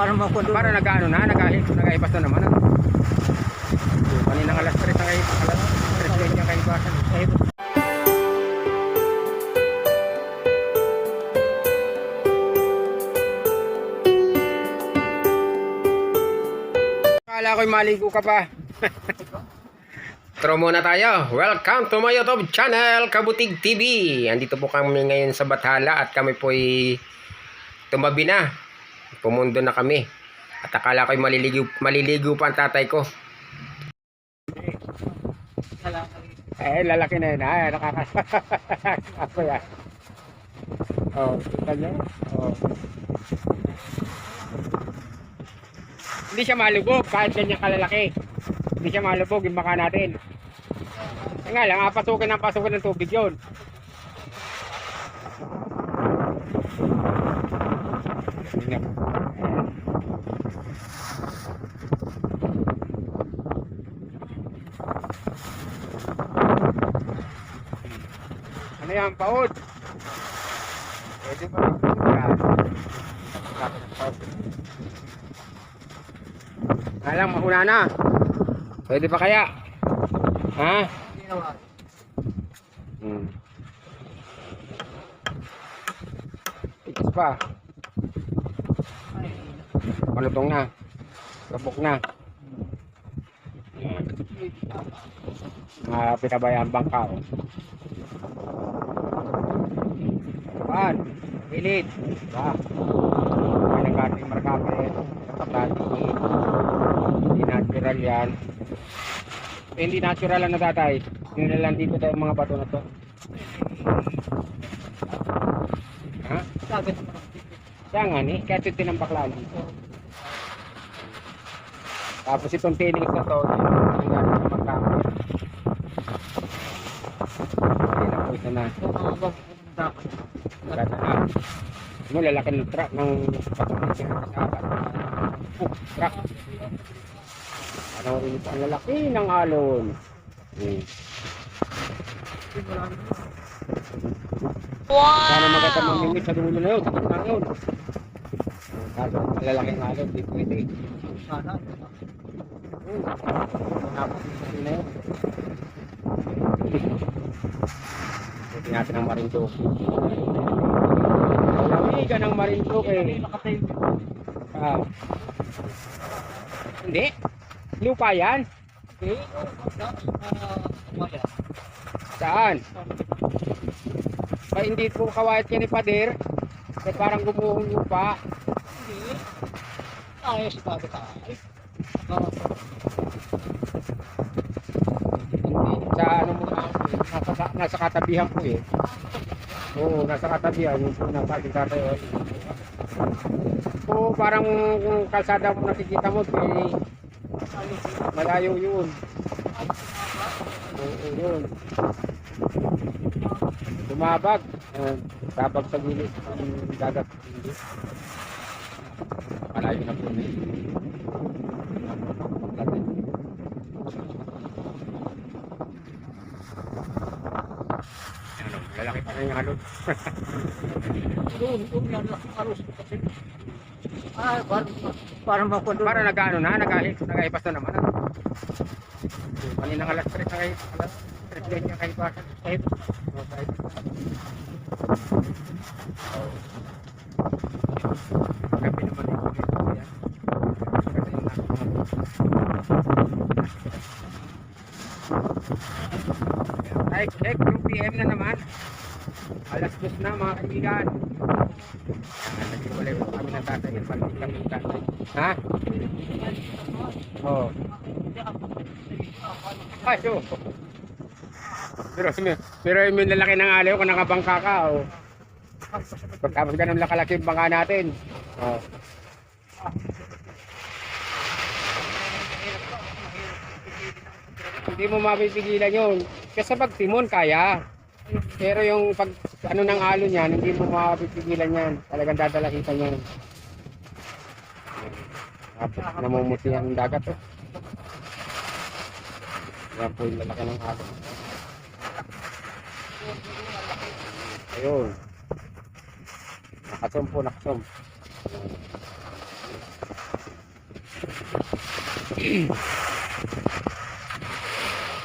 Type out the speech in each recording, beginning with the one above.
Para makundo. Para nag-ano na, nag-ahip, nag-ahipas na naman. Ano? Kanina alas 3 nag-ahipas, alas 3 din yung kahipasan. Akala ko'y maligo ka pa. Intro muna tayo. Welcome to my YouTube channel, Kabutig TV. Andito po kami ngayon sa Bathala at kami po'y tumabi na. Pumundo na kami. At akala ko'y maliligo, maliligo pa ang tatay ko. Eh, lalaki na yun. Ay, nakaka... Ako yan. Oh, kita niyo? Oh. Hindi siya malubog kahit ganyan kalalaki. Hindi siya malubog yung baka natin. Kaya nga lang, ah, pasukin ng pasukin ng tubig yun. Ano yan, paod? Pwede ba? Yan. Alam, mauna na. Pwede pa kaya? Ha? Hmm. Ikas pa. Malutong na. Kapok na. Mga pinabayaan bangka. oh. Pan. Pilit. Ba? Yan ang ating markapa eh. Dati, hindi natural yan. Eh, hindi natural ang natatay. Nilalang dito tayo mga bato na to. Ha? Siya nga ni, kaya ito tinambaklaan dito. Tapos itong tinis na to, galing sa magkama. Hindi na po isa na. Ganda na. Mo lalaki ng truck ng patuloy sa kasabat. Oh, truck. Ano rin ito? Ang lalaki ng alon. Hmm. Sana maganda mamimit sa dulo na yun. Sa gitna yun. Kaso ang lalaki ng alon, di pwede. Hmm. Napakita na yun. Buti natin ang marintok. Lamigan ng marintok eh. Ah. Hindi. Lupa yan. Saan? Ba hindi po kawayat yan ni Pader. Eh, parang gumuhong lupa. Ayos kita. Hindi. Sa ano mo na, nasa, nasa katabihan ko eh. Oo, nasa katabihan. Yung po na pati tatay. oh. Oo, parang kung kalsada mo nakikita mo, eh, malayo yun. Oo, yun. Tumabag. Tabag sa gilid. Ang dagat. Malayo na po. Ano, lalaki pa na yung halod. Doon, doon yan lang halos kasi. Ah, para para makundo. Para nag-ano na, nag-ahip, nag-ahipas na naman. Ano? Kanina alas 3 nag alas 3 din yung kahipasan. Kahit, kahit. Gabi naman yung kulit. Yan. Kasi yung nasa mga- Ay, check, 2 PM na naman. Alas 2 na mga kaibigan. Po kami ng tatay. Palit kami ng tatay. Ha? Oo. Ay, oo. Pero, pero yung lalaki ng alaw kung nakabangka ka, oh. Pagkapos ganun lang kalaki yung bangka natin. Oh. Hindi mo mapipigilan yun. Kasi pag timon, kaya. Pero yung pag ano ng alo niyan, hindi mo mapipigilan yan. Talagang dadalahitan yan. Tapos namumuti ang dagat. Oh. Yan po yung lalaki ng alo. Ayun. Nakasom po, nakasom.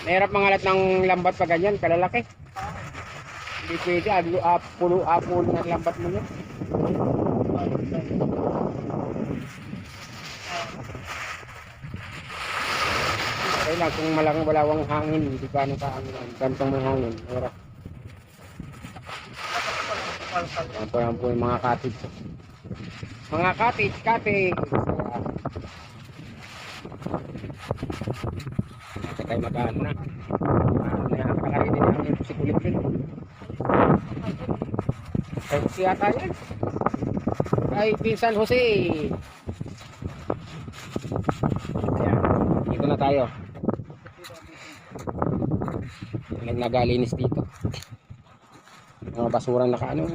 Mahirap mangalat ng lambat pa ganyan, kalalaki. Hindi pwede, alo, ah, pulo, ah, pulo ng lambat mo yun. Okay lang, kung malang walawang hangin, hindi ka nang kaangin. Gantong may hangin, mahirap. Yan po, yan po yung mga cottage. Mga cottage, cottage. Kasi tayo mag-ano na. Ano na, kalari din ang si kulit Ay, siya tayo. Ay, Pinsan Jose. Ayan, dito na tayo. Nagnagalinis dito. Mga basurang nakaano.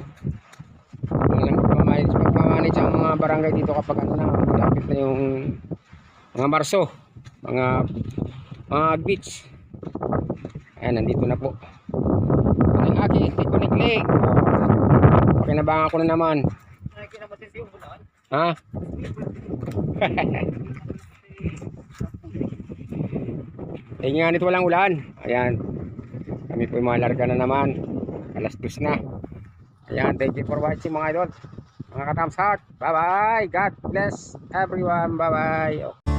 Ang nagmamanage, magmamanage ang mga barangay dito kapag ano na, malapit na yung mga marso, mga mga beach. Ayan, nandito na po. Aking Tikunik Lake. Pakinabangan ko na naman. Ha? Nga nito walang ulan. Ayan. Kami po malarga na naman. Alas 2 na. Ayan, thank you for watching mga idol. Mga katams heart. Bye bye. God bless everyone. Bye bye.